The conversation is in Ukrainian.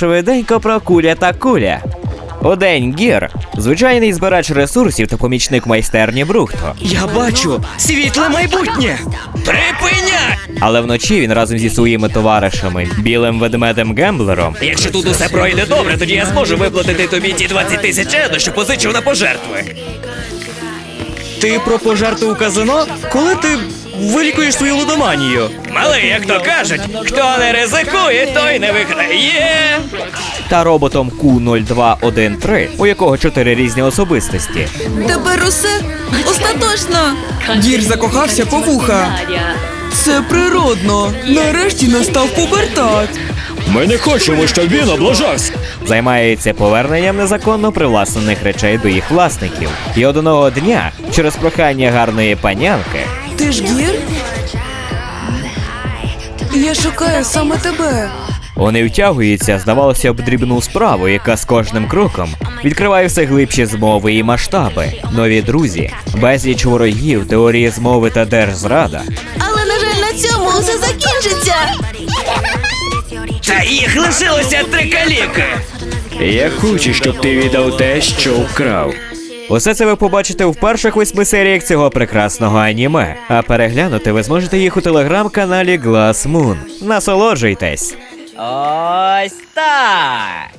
Швиденько про куля та куля. Одень Гір, звичайний збирач ресурсів та помічник майстерні Брухто. Я бачу світле майбутнє. Припиняй! Але вночі він разом зі своїми товаришами, білим ведмедем Гемблером, Якщо тут усе пройде добре, тоді я зможу виплатити тобі ті 20 тисяч євро, що позичив на пожертви. Ти про пожертви у казино? Коли ти вилікуєш свою лудоманію? Малий, як то кажуть, хто не ризикує, той не виграє. та роботом Q0213, у якого чотири різні особистості. Тепер усе остаточно. Дір закохався по вуха. Це природно. Нарешті настав пубертат. Ми не хочемо, щоб він облажався. Займається поверненням незаконно привласнених речей до їх власників. І одного дня, через прохання гарної панянки, Ти ж гір? Я шукаю саме тебе. вони втягуються, здавалося б, дрібну справу, яка з кожним кроком відкриває все глибші змови і масштаби, нові друзі, безліч ворогів, теорії змови та держзрада. Але, на жаль, на цьому усе закінчиться. Та їх лишилося три каліки. Я хочу, щоб ти віддав те, що вкрав. Усе це ви побачите в перших восьми серіях цього прекрасного аніме. А переглянути ви зможете їх у телеграм-каналі Glass Moon. Насолоджуйтесь! Ось так.